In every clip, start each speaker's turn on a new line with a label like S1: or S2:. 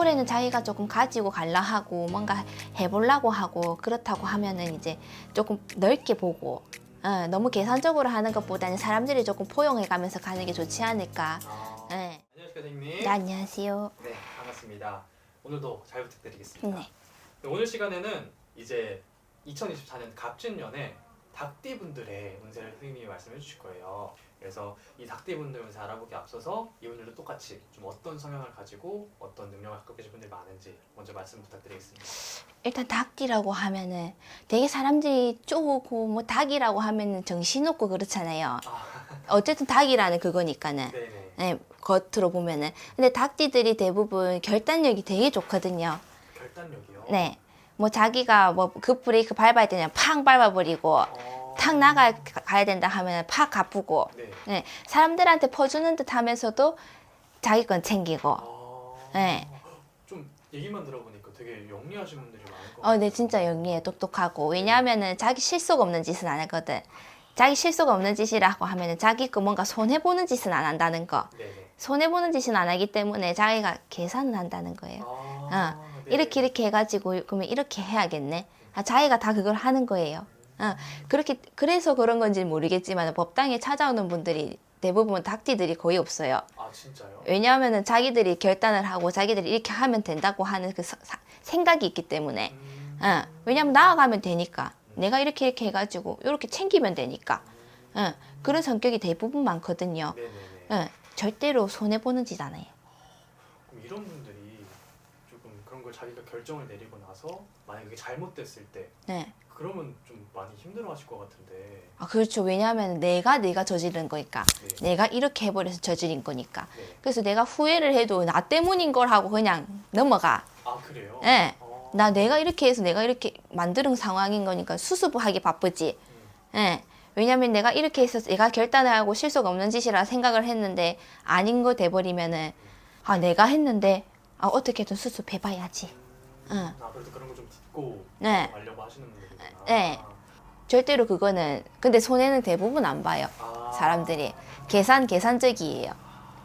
S1: 올해는 자기가 조금 가지고 갈라 하고 뭔가 해보려고 하고 그렇다고 하면은 이제 조금 넓게 보고 어, 너무 계산적으로 하는 것보다는 사람들이 조금 포용해 가면서 가는 게 좋지 않을까.
S2: 아,
S1: 네.
S2: 안녕하십니까 선생님.
S1: 네, 안녕하세요.
S2: 네, 반갑습니다. 오늘도 잘 부탁드리겠습니다.
S1: 네.
S2: 네, 오늘 시간에는 이제 2024년 갑진년에 닭띠분들의 운세를 선생님이 말씀해 주실 거예요. 그래서 이 닭띠분들 운세 알아보기 앞서서 이분들도 똑같이 좀 어떤 성향을 가지고 어떤 능력을 갖고 계신 분들이 많은지 먼저 말씀 부탁드리겠습니다.
S1: 일단 닭띠라고 하면은 되게 사람들이 쪼고 뭐 닭이라고 하면은 정신없고 그렇잖아요.
S2: 아,
S1: 어쨌든 닭이라는 그거니까는.
S2: 네네.
S1: 네, 겉으로 보면은. 근데 닭띠들이 대부분 결단력이 되게 좋거든요.
S2: 결단력이요.
S1: 네. 뭐 자기가 뭐그 브레이크 밟아야 되냐 팡 밟아버리고
S2: 어,
S1: 탁 나가 가야 된다 하면 팍 가쁘고
S2: 네.
S1: 네. 사람들한테 퍼주는 듯 하면서도 자기 건 챙기고
S2: 아,
S1: 네.
S2: 좀 얘기만 들어보니까 되게 영리하신 분들이 많을 것
S1: 어,
S2: 같아요.
S1: 네, 진짜 영리해, 똑똑하고. 왜냐하면은 자기 실속 없는 짓은 안 하거든. 자기 실속 없는 짓이라고 하면은 자기 거 뭔가 손해 보는 짓은 안 한다는 거.
S2: 네네.
S1: 손해 보는 짓은 안 하기 때문에 자기가 계산을 한다는 거예요.
S2: 아, 네.
S1: 이렇게 이렇게 해가지고 그러면 이렇게 해야겠네. 아, 자기가 다 그걸 하는 거예요. 어, 그렇게 그래서 그런 건지 는 모르겠지만 법당에 찾아오는 분들이 대부분 닭띠들이 거의 없어요.
S2: 아 진짜요?
S1: 왜냐하면은 자기들이 결단을 하고 자기들이 이렇게 하면 된다고 하는 그 사- 사- 생각이 있기 때문에.
S2: 음,
S1: 어, 왜냐면 나아가면 되니까. 내가 이렇게 이렇게 해가지고 이렇게 챙기면 되니까. 어, 그런 성격이 대부분 많거든요.
S2: 네네네.
S1: 어, 절대로 손해 보는 짓.
S2: 그럼 이런 분들이 조금 그런 걸 자기가 결정을 내리고 나서 만약 그게 잘못됐을 때
S1: 네.
S2: 그러면 좀 많이 힘들어하실 것 같은데.
S1: 아, 그렇죠. 왜냐하면 내가 내가 저지른 거니까.
S2: 네.
S1: 내가 이렇게 해버려서 저지른 거니까.
S2: 네.
S1: 그래서 내가 후회를 해도 나 때문인 걸 하고 그냥 넘어가.
S2: 아 그래요?
S1: 네.
S2: 어,
S1: 나 내가 이렇게 해서 내가 이렇게 만드는 상황인 거니까 수습하기 바쁘지.
S2: 음,
S1: 예. 왜냐면 내가 이렇게 해서 내가 결단을 하고 실속 없는 짓이라 생각을 했는데 아닌 거 돼버리면은 아 내가 했는데 아 어떻게든 수습해봐야지. 응.
S2: 아 그래도 그런 거 좀 듣고
S1: 네.
S2: 가려고 하시는 분들이구나.
S1: 네. 절대로 그거는 근데 손해는 대부분 안 봐요.
S2: 아,
S1: 사람들이 계산 계산적이에요.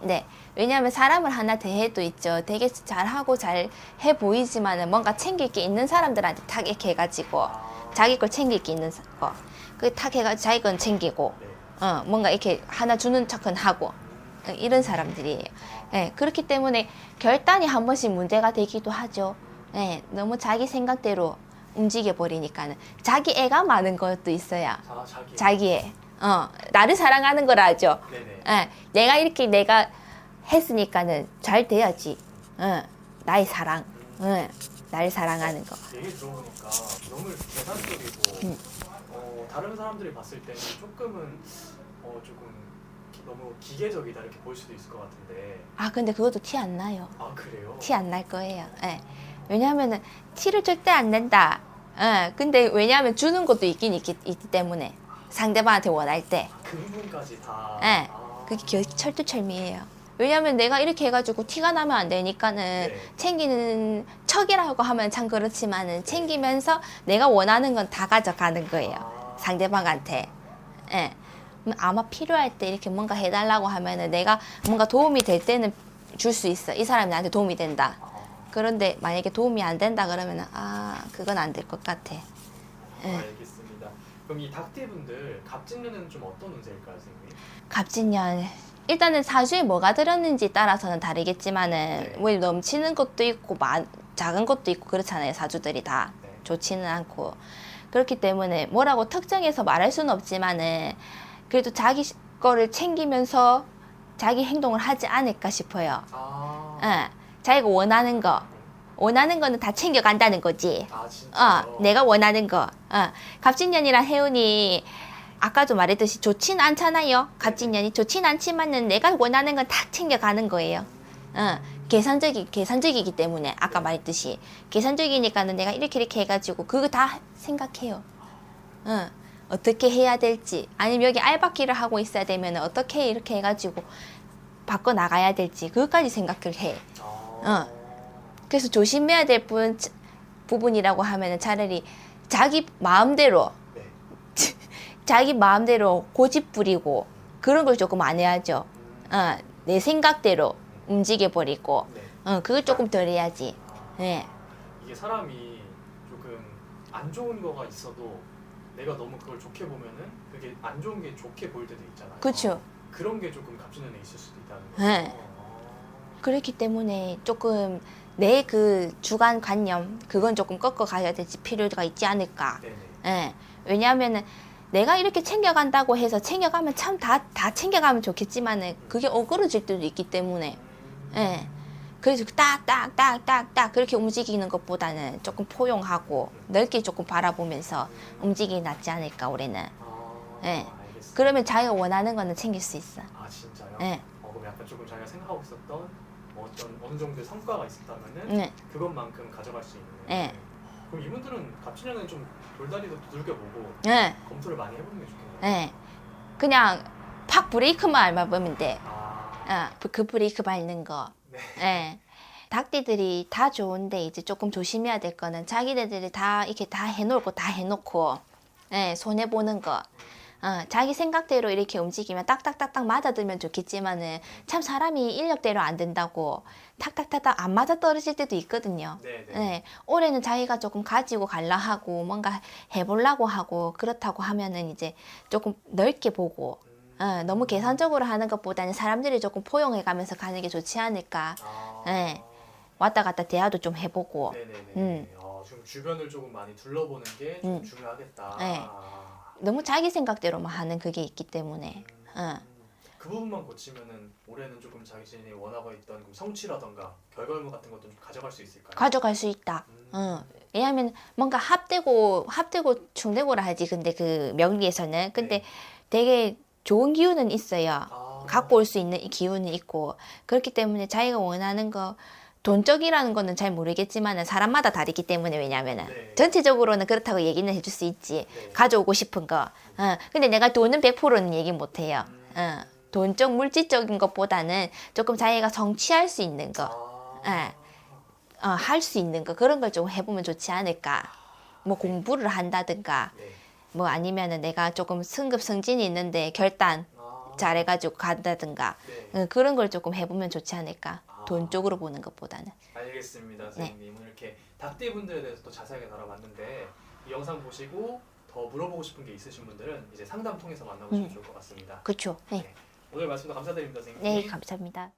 S1: 네. 왜냐하면 사람을 하나 대해도 있죠. 되게 잘하고 잘 해 보이지만은 뭔가 챙길 게 있는 사람들한테 탁 이렇게 해가지고
S2: 아,
S1: 자기 걸 챙길 게 있는 거. 그탁 해가지고 자기 건 챙기고
S2: 네.
S1: 어, 뭔가 이렇게 하나 주는 척은 하고 어, 이런 사람들이에요. 예, 그렇기 때문에 결단이 한 번씩 문제가 되기도 하죠. 예, 너무 자기 생각대로 움직여 버리니까는 자기 애가 많은 것도 있어요.
S2: 자 자기.
S1: 자기 애. 어, 나를 사랑하는 거라죠.
S2: 네네.
S1: 예, 내가 이렇게 내가 했으니까는 잘 돼야지. 어, 나의 사랑. 어, 나를 사랑하는 거.
S2: 얘기 들어보니까 너무 계산적이고
S1: 음.
S2: 어, 다른 사람들이 봤을 때는 조금은 어, 조금 기- 너무 기계적이다 이렇게 볼 수도 있을 것 같은데
S1: 아, 근데 그것도 티 안 나요.
S2: 아 그래요?
S1: 티 안 날 거예요. 예. 왜냐하면은 티를 절대 안 낸다. 예. 근데 왜냐하면 주는 것도 있긴 있기, 있기 때문에 상대방한테 원할 때.
S2: 그 부분까지 다.
S1: 네.
S2: 아,
S1: 그게 겨, 철두철미예요. 왜냐하면 내가 이렇게 해가지고 티가 나면 안 되니까는
S2: 네.
S1: 챙기는 척이라고 하면 참 그렇지만은 챙기면서 내가 원하는 건 다 가져가는 거예요.
S2: 아,
S1: 상대방한테. 예. 아마 필요할 때 이렇게 뭔가 해달라고 하면은 내가 뭔가 도움이 될 때는 줄 수 있어. 이 사람이 나한테 도움이 된다.
S2: 아,
S1: 그런데 만약에 도움이 안 된다 그러면은 아 그건 안 될 것 같아. 네.
S2: 알겠습니다. 그럼 이 닭띠분들 갑진년에는 좀 어떤 운세일까요, 선생님?
S1: 갑진년 일단은 사주에 뭐가 들었는지 따라서는 다르겠지만은
S2: 네.
S1: 뭐 넘치는 것도 있고 만, 작은 것도 있고 그렇잖아요 사주들이 다
S2: 네.
S1: 좋지는 않고 그렇기 때문에 뭐라고 특정해서 말할 수는 없지만은 그래도 자기 거를 챙기면서 자기 행동을 하지 않을까 싶어요.
S2: 아,
S1: 예, 자기가 원하는 거 원하는 거는 다 챙겨간다는 거지.
S2: 아.
S1: 어, 내가 원하는 거. 어, 갑진년이랑 해운이 아까도 말했듯이 좋진 않잖아요. 갑진년이 좋진 않지만은 내가 원하는 건 다 챙겨가는 거예요. 어, 계산적이 계산적이기 때문에 아까 말했듯이 계산적이니까는 내가 이렇게 이렇게 해가지고 그거 다 생각해요. 어, 어떻게 해야 될지 아니면 여기 알바끼를 하고 있어야 되면 어떻게 이렇게 해가지고 바꿔 나가야 될지 그것까지 생각을 해.
S2: 아,
S1: 그래서 조심해야 될 부, 부분이라고 하면은 차라리 자기 마음대로
S2: 네.
S1: 자기 마음대로 고집 부리고 그런 걸 조금 안 해야죠.
S2: 음,
S1: 어, 내 생각대로 움직여 버리고
S2: 네.
S1: 어, 그걸 조금 덜 해야지. 예.
S2: 이게 사람이 조금 안 좋은 거가 있어도 내가 너무 그걸 좋게 보면은 그게 안 좋은 게 좋게 보일 때도 있잖아요.
S1: 그쵸.
S2: 그런 게 조금 갑진년에 있을 수도 있다는 거죠.
S1: 네. 그렇기 때문에 조금 내 그 주관 관념 그건 조금 꺾어 가야 될지 필요가 있지 않을까.
S2: 네네.
S1: 예. 왜냐하면은 내가 이렇게 챙겨간다고 해서 챙겨가면 참 다 다 챙겨가면 좋겠지만은 그게 어그러질 때도 있기 때문에 예. 그래서 딱딱딱딱딱 그렇게 움직이는 것보다는 조금 포용하고 넓게 조금 바라보면서 움직이기 낫지 않을까 올해는.
S2: 아,
S1: 네.
S2: 알겠습니다.
S1: 그러면 자기가 원하는 거는 챙길 수 있어.
S2: 아 진짜요?
S1: 예.
S2: 어, 그럼 약간 조금 자기가 생각하고 있었던 어떤 어느 정도의 성과가 있었다면은
S1: 네.
S2: 그것만큼 가져갈 수 있는.
S1: 예.
S2: 그럼 이분들은 갑진년에 좀 돌다리도 두들겨보고
S1: 예.
S2: 검토를 많이 해보는 게 좋겠네요.
S1: 예. 그냥 팍 브레이크만 밟으면 돼.
S2: 아,
S1: 어, 그 브레이크 밟는 거.
S2: 네.
S1: 예. 닭띠들이 다 좋은데 이제 조금 조심해야 될 거는 자기네들이 다 이렇게 다 해놓을 거다 해놓고 예, 손해 보는 거. 어, 자기 생각대로 이렇게 움직이면 딱딱딱딱 맞아들면 좋겠지만은 참 사람이 인력대로 안 된다고 탁탁탁탁 안 맞아 떨어질 때도 있거든요.
S2: 네네.
S1: 네, 올해는 자기가 조금 가지고 갈라 하고 뭔가 해보려고 하고 그렇다고 하면은 이제 조금 넓게 보고
S2: 음,
S1: 어, 너무 계산적으로 하는 것보다는 사람들이 조금 포용해 가면서 가는 게 좋지 않을까.
S2: 아,
S1: 네. 왔다 갔다 대화도 좀 해보고.
S2: 네네네.
S1: 음.
S2: 어, 지금 주변을 조금 많이 둘러보는 게 좀
S1: 음.
S2: 중요하겠다.
S1: 네.
S2: 아,
S1: 너무 자기 생각대로만 하는 그게 있기 때문에.
S2: 음,
S1: 어.
S2: 그 부분만 고치면은 올해는 조금 자기 자신이 원하고 있던 그 성취라던가 결과물 같은 것도 좀 가져갈 수 있을까요?
S1: 가져갈 수 있다.
S2: 음.
S1: 어. 왜냐하면 뭔가 합되고 합되고 충되고라 하지. 근데 그 명리에서는 근데
S2: 네.
S1: 되게 좋은 기운은 있어요.
S2: 아,
S1: 갖고 올 수 있는 이 기운이 있고. 그렇기 때문에 자기가 원하는 거 돈적이라는 거는 잘 모르겠지만 사람마다 다르기 때문에 왜냐면은.
S2: 네.
S1: 전체적으로는 그렇다고 얘기는 해줄 수 있지.
S2: 네.
S1: 가져오고 싶은 거. 어, 근데 내가 돈은 100%는 얘기 못 해요.
S2: 음.
S1: 어, 돈적 물질적인 것보다는 조금 자기가 성취할 수 있는 거.
S2: 아,
S1: 예. 어, 할수 있는 거. 그런 걸 좀 해보면 좋지 않을까. 뭐 공부를 한다든가.
S2: 네.
S1: 뭐 아니면은 내가 조금 승급 승진이 있는데 결단
S2: 아,
S1: 잘해가지고 간다든가
S2: 네.
S1: 어, 그런 걸 조금 해보면 좋지 않을까.
S2: 아.
S1: 돈 쪽으로 보는 것보다는.
S2: 알겠습니다,
S1: 네.
S2: 선생님. 오늘 이렇게 닭띠 분들에 대해서 또 자세하게 다뤄봤는데 이 영상 보시고 더 물어보고 싶은 게 있으신 분들은 이제 상담 통해서 만나보시면
S1: 음.
S2: 좋을 것 같습니다.
S1: 그렇죠. 네.
S2: 오늘 말씀도 감사드립니다, 선생님.
S1: 네, 감사합니다.